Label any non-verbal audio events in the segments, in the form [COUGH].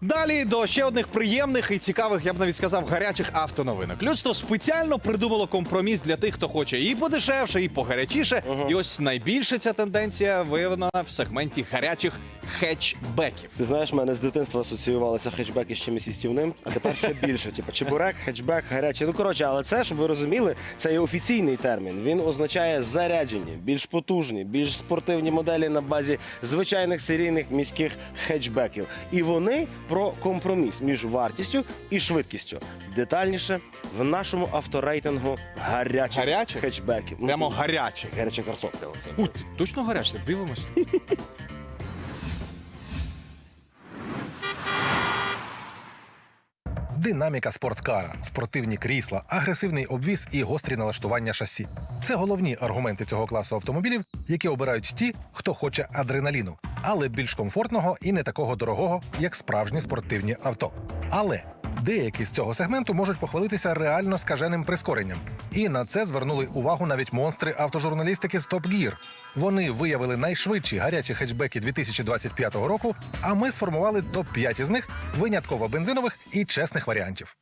Далі до ще одних приємних і цікавих, я б навіть сказав, гарячих автоновинок. Людство спеціально придумало компроміс для тих, хто хоче і подешевше, і погарячіше. І ось найбільше ця тенденція виявлена в сегменті гарячих хетчбеків. Ти знаєш, мене з дитинства асоціювалися хетчбеки з чимось істівним, а тепер ще більше. Типу чебурек, хетчбек, гарячий. Ну коротше, але це, щоб ви розуміли, це є офіційний термін. Він означає заряджені, більш потужні, більш спортивні моделі на базі звичайних серійних міських хетчбеків. І вони про компроміс між вартістю і швидкістю. Детальніше в нашому авторейтингу гарячих, Гарячих? хетчбеків. Прямо гарячих. гаряча картопля. Оце. У, ти точно гаряче? Дивимось. [LAUGHS] Динаміка спорткара, спортивні крісла, агресивний обвіз і гострі налаштування шасі. Це головні аргументи цього класу автомобілів, які обирають ті, хто хоче адреналіну, але більш комфортного і не такого дорогого, як справжні спортивні авто. Але деякі з цього сегменту можуть похвалитися реально скаженим прискоренням. І на це звернули увагу навіть монстри автожурналістики з Top Gear. Вони виявили найшвидші гарячі хетчбеки 2025 року, а ми сформували топ-5 із них винятково бензинових і чесних варіантів.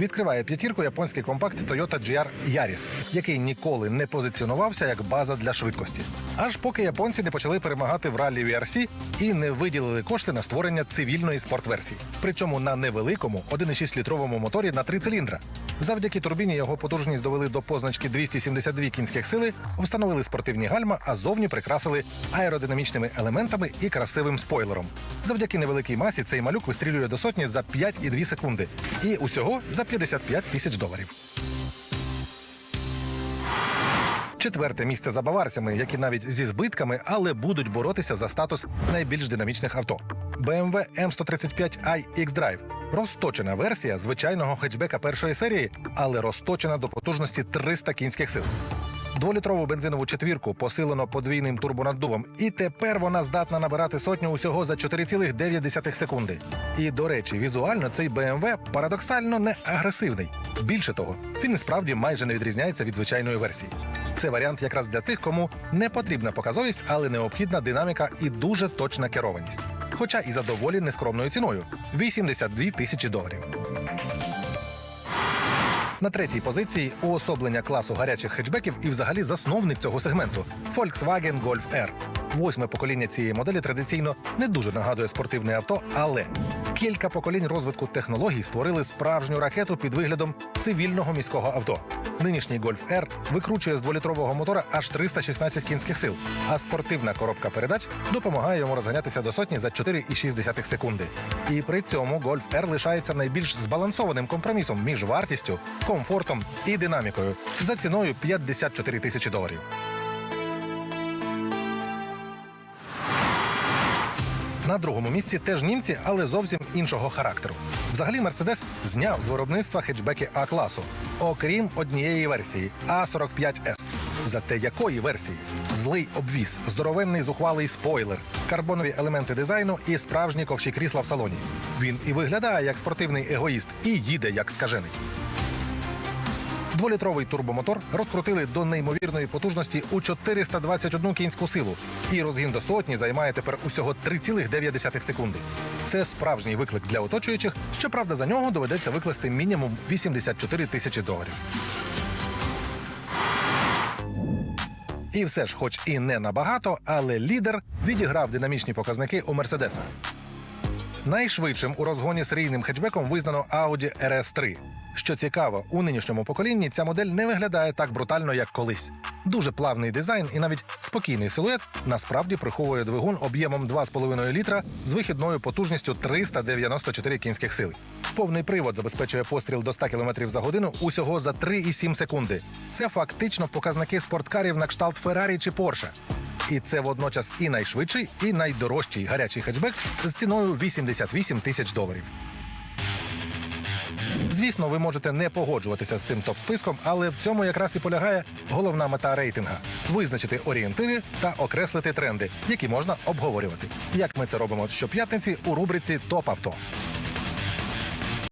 Відкриває п'ятірку японський компакт Toyota GR Yaris, який ніколи не позиціонувався як база для швидкості. Аж поки японці не почали перемагати в ралі VRC і не виділили кошти на створення цивільної спортверсії. Причому на невеликому 1,6-літровому моторі на три циліндра. Завдяки турбіні його потужність довели до позначки 272 кінських сили, встановили спортивні гальма, а зовні прикрасили аеродинамічними елементами і красивим спойлером. Завдяки невеликій масі цей малюк вистрілює до сотні за 5,2 секунди. І усього за 55 тисяч доларів. Четверте місце за баварцями, які навіть зі збитками, але будуть боротися за статус найбільш динамічних авто. BMW M135i X-Drive – розточена версія звичайного хетчбека першої серії, але розточена до потужності 300 кінських сил. Дволітрову бензинову четвірку посилено подвійним турбонаддувом, і тепер вона здатна набирати сотню усього за 4,9 секунди. І до речі, візуально цей BMW парадоксально не агресивний. Більше того, він і справді майже не відрізняється від звичайної версії. Це варіант якраз для тих, кому не потрібна показовість, але необхідна динаміка і дуже точна керованість. Хоча і за доволі нескромною ціною 82 тисячі доларів. На третій позиції уособлення класу гарячих хетчбеків і взагалі засновник цього сегменту Volkswagen Golf R. Восьме покоління цієї моделі традиційно не дуже нагадує спортивне авто, але кілька поколінь розвитку технологій створили справжню ракету під виглядом цивільного міського авто. Нинішній Golf R викручує з дволітрового мотора аж 316 кінських сил, а спортивна коробка передач допомагає йому розганятися до сотні за 4,6 секунди. І при цьому Golf R лишається найбільш збалансованим компромісом між вартістю, комфортом і динамікою за ціною 54 тисячі доларів. На другому місці теж німці, але зовсім іншого характеру. Взагалі, Мерседес зняв з виробництва хетчбеки А класу, окрім однієї версії А45С. Зате якої версії? Злий обвіз, здоровенний зухвалий спойлер, карбонові елементи дизайну і справжні ковші крісла в салоні. Він і виглядає як спортивний егоїст, і їде як скажений. Дволітровий турбомотор розкрутили до неймовірної потужності у 421 кінську силу, і розгін до сотні займає тепер усього 3,9 секунди. Це справжній виклик для оточуючих. Щоправда, за нього доведеться викласти мінімум 84 тисячі доларів. І все ж, хоч і не набагато, але лідер відіграв динамічні показники у Мерседеса. Найшвидшим у розгоні серійним хетчбеком визнано Audi RS3. Що цікаво, у нинішньому поколінні ця модель не виглядає так брутально, як колись. Дуже плавний дизайн і навіть спокійний силует насправді приховує двигун об'ємом 2,5 літра з вихідною потужністю 394 кінських сил. Повний привод забезпечує постріл до 100 км за годину усього за 3,7 секунди. Це фактично показники спорткарів на кшталт Феррарі чи Порше. І це водночас і найшвидший, і найдорожчий гарячий хетчбек з ціною 88 тисяч доларів. Звісно, ви можете не погоджуватися з цим топ-списком, але в цьому якраз і полягає головна мета рейтинга визначити орієнтири та окреслити тренди, які можна обговорювати. Як ми це робимо щоп'ятниці у рубриці Топ авто.